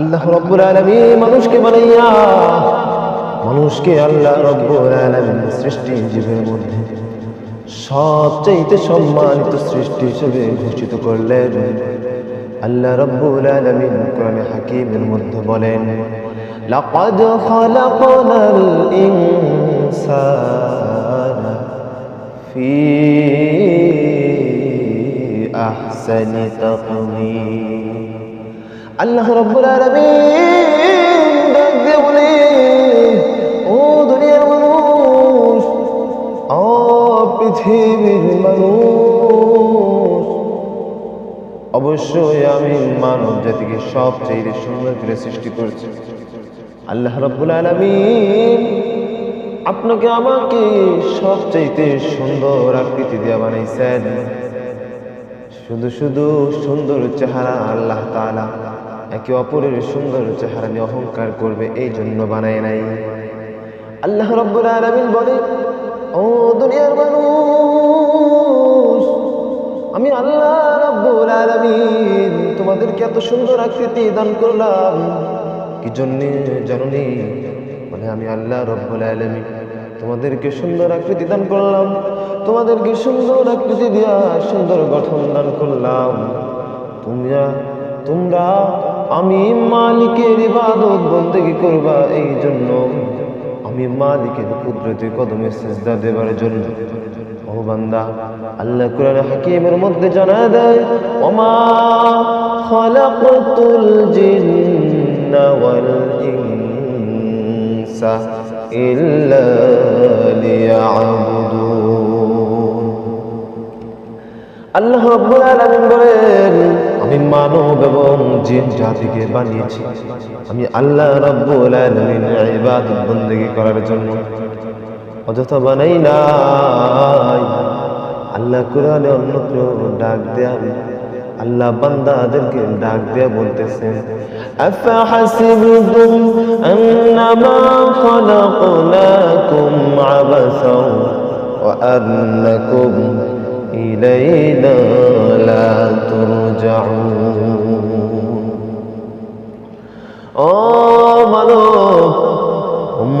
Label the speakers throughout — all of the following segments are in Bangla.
Speaker 1: আল্লাহ রব্বুল আলামিন মানুষকে বানাইয়া, মানুষকে আল্লাহ রব্বুল আলামিন সৃষ্টি জীবের মধ্যে সবচাইতে সম্মানিত সৃষ্টি হিসেবে ঘোষিত করলেন। আল্লাহ রব্বুল আলামিন কোরআনে হাকিমের মধ্যে বলেন, লাকাদ খালাকনাল ইনসানা ফি আহসানি তাকওয়িম। আল্লাহ রব্বুল আলামিন ডাক দিয়ে বলে, ও দুনিয়ার মানুষ ও পৃথিবীর মানুষ, অবশ্যই আমি মানব জাতিকে সবচেয়ে সুন্দর করে সৃষ্টি করেছি। আল্লাহ রব্বুল আলামিন আপনাকে আমাকে সবচাইতে সুন্দর আকৃতি দিয়ে বানাইছেন। শুধু শুধু সুন্দর চেহারা আল্লাহ তাআলা একে অপরের সুন্দর চেহারা নিয়ে অহংকার করবে, এই জন্য বানায় নাই। আল্লাহ রব্বুল আলামিন বলে ও দুনিয়ার মানুষ, আমি আল্লাহ রব্বুল আলামিন তোমাদেরকে এত সুন্দর আকৃতি দান করলাম। কি জন্যে জানুনি? মানে আমি আল্লাহ রব্বুল আলামিন তোমাদেরকে সুন্দর আকৃতি দান করলাম, তোমাদেরকে সুন্দর আকৃতি দিয়া সুন্দর গঠন দান করলাম। তোমরা তোমরা আমি মালিকের ইবাদত বন্দেগি করবা? এই জন্য আমি মালিকের কুদরতি কদমে সেজদা দেবার জন্য। বান্দা, আল্লাহ কোরআন হাকিমের মধ্যে জানা দেয়, ওমা খালাকতুল জিন্না ওয়াল ইনসা ইল্লা আল্লাহ রাব্বুল আলামিন বলেন আমি মানব এবং জিন জাতিকে বানিয়েছি। আমি আল্লাহ রব্বুল আলামিন ইবাদত বندگی করার জন্য। অযথা বানাই নাই। আল্লাহ কোরআনে অন্যত্র ডাক দেয়া আল্লাহ বান্দাদেরকে ডাক দেয়া বলতেছে আফাহাসিবতুম আন্নামা খলাকনাকুম আবাসা ওয়া আন্নাকুম লা তুরজাউন। ও মানব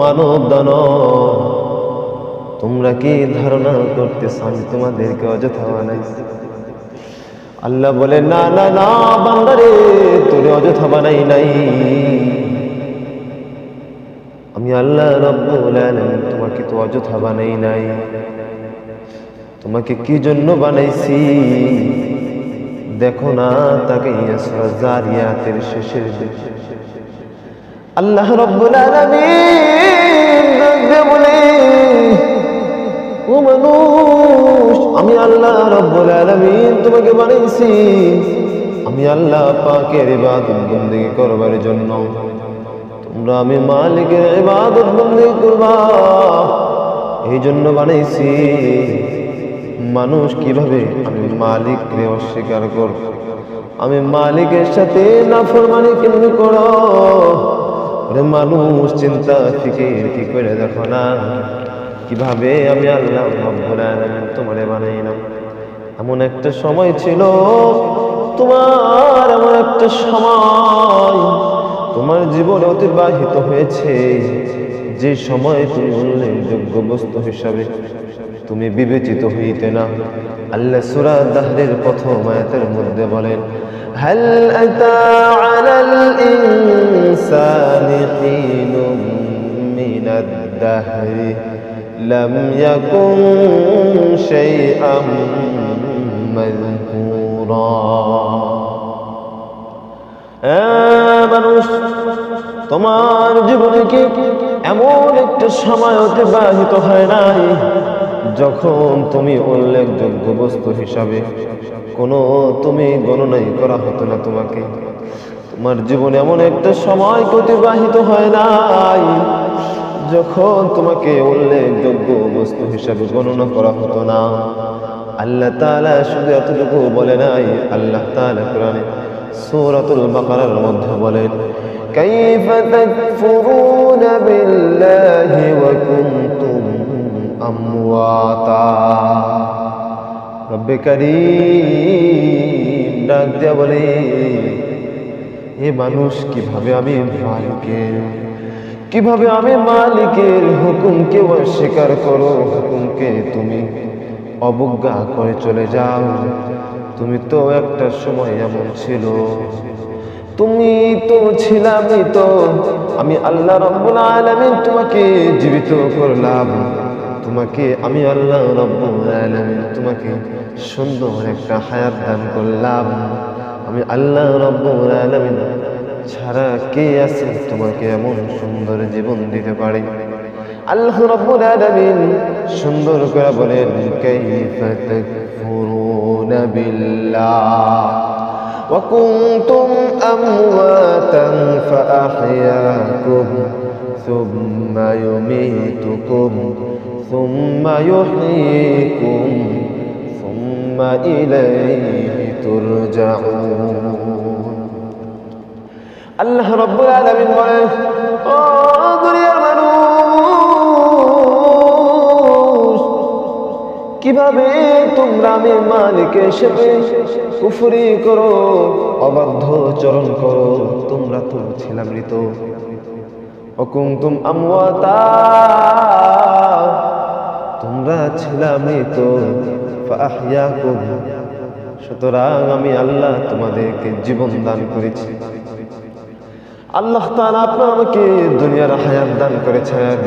Speaker 1: মানব দানব, তোমরা কি ধারণা করতেছ আমি তোমাদেরকে অযথা বানাইছি আল্লাহ বলে, না না না বান্দারে তোরে অযথা বানাই নাই। আমি আল্লাহ রব্বুল আলামিন তোমাকে তো অযথা বানাই নাই। তোমাকে কি জন্য বানাইছি? দেখো না, তাকে জারিয়াতের শেষের আল্লাহ রব্বুল বলে, ও আমি আল্লাহ রব্বুল আলামিন তোমাকে বানাইছি। আমি আল্লাহ পাকের ইবাদত বন্দি করবার জন্য। তোমরা আমি মালিকের ইবাদত বন্দি করবা। এই জন্য বানাইছি। মানুষ কীভাবে আমি মালিক মালিককে অস্বীকার করব? আমি মালিকের সাথে নাফরমানি কেমনি করো মানুষ, চিন্তা থেকে কি করে দেখো না? কীভাবে আমি আল্লাহ তোমারে বানাইলাম? এমন একটা সময় ছিল, তোমার এমন একটা সময় তোমার জীবনে অতিবাহিত হয়েছে। যে সময় তুমি উল্লেখযোগ্য বস্তু হিসাবে তুমি বিবেচিত হইতে না আল্লাহ সূরা দাহরের প্রথম আয়াতের মধ্যে বলেন هل أتى على الإنسان حين من الدهر لم يكن شيئا مذكورا মানুষ তোমার জীবনে কি এমন একটা সময় অতিবাহিত হয় নাই, যখন তুমি উল্লেখযোগ্য বস্তু হিসাবে কোনো তুমি গণনাই করা হতো না তোমাকে। তোমার জীবনে এমন একটা সময় অতিবাহিত হয় নাই, যখন তোমাকে উল্লেখযোগ্য বস্তু হিসাবে গণনা করা হতো না। আল্লাহ তাআলা শুধু এতটুকু বলে নাই, আল্লাহ তাআলা কোরআনে সূরাতুল বাকারার মধ্যে বলেন كيف تكفرون بالله وكنتم أمواتا রব্বে করিম ডাক দিয়া বলে এ মানুষ কিভাবে আমি মালিকের কিভাবে আমি মালিকের হুকুমকে অস্বীকার করো হুকুমকে তুমি অবজ্ঞা করে চলে যাও তুমি তো একটা সময় এমন ছিল তুমি তো ছিলামই তো। আমি আল্লাহ রব্বুল আলামিন তোমাকে জীবিত করলাম। তোমাকে আমি আল্লাহ রব্বুল আলামিন তোমাকে সুন্দর একটা হায়াত দান করলাম। আমি আল্লাহ রব্বুল আলামিন ছাড়া কে আছে তোমাকে এমন সুন্দর জীবন দিতে পারে? আল্লাহ রব্বুল আলামিন সুন্দর করে বলেন কাইফা তাকফুরুনা বিল্লাহ وكنتم أمواتا فأحياكم ثم يميتكم ثم يحييكم ثم إليه ترجعون আল্লাহ রব্বুল আলামিন বলেন ও কীভাবে তোমরা আমি মালিকের হিসেবে কুফরি করো, অবাধ্য চরণ করো, তোমরা তো ছিলা মৃত। অকুমতুম আমওয়াতা, তোমরা ছিলা মৃত সুতরাং আমি আল্লাহ তোমাদেরকে জীবন দান করেছি। আল্লাহ তাআলা আপনার আমাকে দুনিয়ার হায়াত দান করেছেন।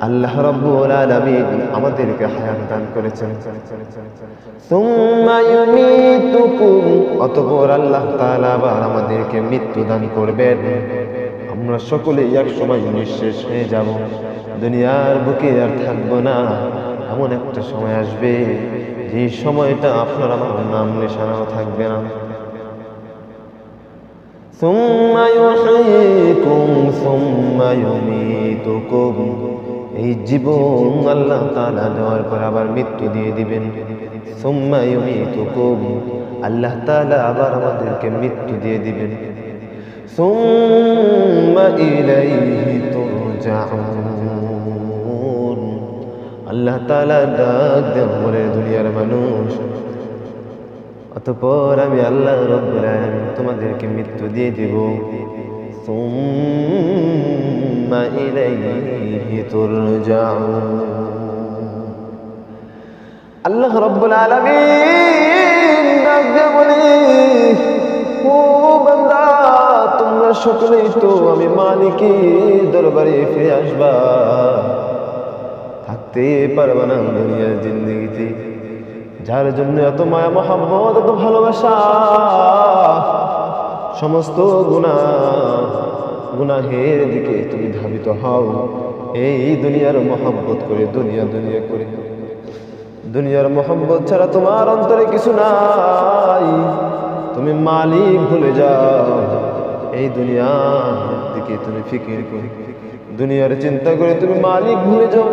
Speaker 1: আল্লাহ রাব্বুল আলামিন আমাদেরকে হায়াত দান করেছেন সুম্মা ইউমিতুকুম অতঃপর আল্লাহ তাআলা আবার আমাদেরকে মৃত্যু দান করবেন আমরা সকলেই এক সময় নিঃশেষ হয়ে যাব দুনিয়ার বুকে আর থাকবো না এমন একটা সময় আসবে যে সময়টা আপনার আমার নাম নিশানাও থাকবে না ثم يحييكم ثم يميتكم এই জীবন আল্লাহ তাআলা দেওয়ার পর আবার মৃত্যু দিয়ে দিবেন। আল্লাহ তাআলা আবার আমাদেরকে মৃত্যু দিয়ে দিবেন। আল্লাহ তাআলা ডাক দেন দুনিয়ার মানুষ। অতপর আমি আল্লাহ আলামিন তোমাদেরকে মৃত্যু দিয়ে দেব। সুম্মা ইলাইহি তুরজাউন। আল্লাহ রব্বুল আলামিন ডাক দিয়ে বলে, ও বান্দা, তোমরা সকলেই তো আমি মালিকি দরবারে ফিরে আসবা। থাকতে পারবে না দুনিয়ার জিন্দগিতে। যার জন্য এত মায়া মহাব্বত এত ভালোবাসা। সমস্ত গুণা গুনাহের দিকে তুমি ধাবিত হও। এই দুনিয়ার মহাব্বত করে, দুনিয়া দুনিয়া করে। দুনিয়ার মহব্বত ছাড়া তোমার অন্তরে কিছু নাই। তুমি মালিক ভুলে যাও। এই দুনিয়ার দিকে তুমি ফিকির করে, দুনিয়ার চিন্তা করে তুমি মালিক ভুলে যাও।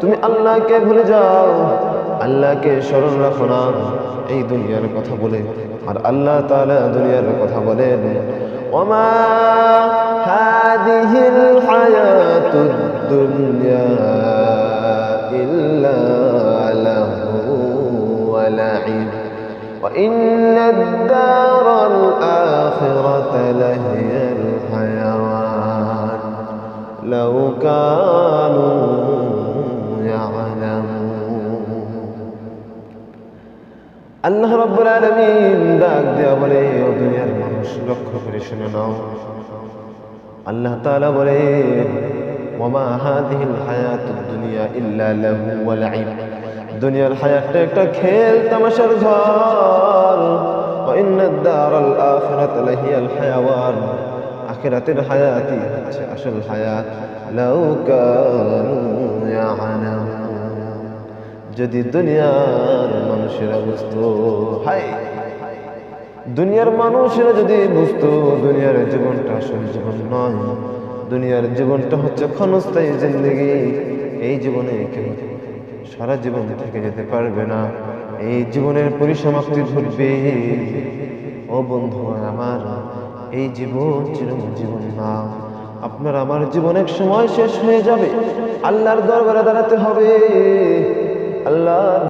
Speaker 1: তুমি আল্লাহকে ভুলে যাও। আল্লাহকে স্মরণ রাখো না। এই দুনিয়ার কথা বলে, আর আল্লাহ তাআলা দুনিয়ার কথা বলেন। وما هذه الحياة الدنيا إلا له ولعب. وإن الدار الآخرة لهي الحيوان. لو كانوا يعلمون. الله رب العالمين داك دي দুনিয়ার মানুষ লক্ষ্য করে শুনে নাও। আল্লাহ তাআলা বলে ওমা হাদিহিল হায়াতুদ দুনিয়া ইল্লা লাহু ওয়া লাইব দুনিয়ার হায়াতটা একটা খেল, তামাশার ঘর ওয়া ইন্নাদ দারাল আখিরাত লাহিয়াল হায়াওয়ান। আখিরাতের হায়াতই হচ্ছে আসল হায়াত। লাউ কানু ইয়ালামুন। যদি দুনিয়ার মানুষেরা বুঝতো হাই দুনিয়ার মানুষেরা যদি বুঝতো, দুনিয়ার জীবনটা আসল জীবন নয়। দুনিয়ার জীবনটা হচ্ছে ক্ষণস্থায়ী জিন্দগি। এই জীবনে কেউ সারা জীবন থেকে যেতে পারবে না। এই জীবনের পরিসমাপ্তি ঘটবে। ও বন্ধু আমার, এই জীবন চিরম জীবন না। আপনার আমার জীবন এক সময় শেষ হয়ে যাবে। আল্লাহর দরবারে দাঁড়াতে হবে। আল্লাহ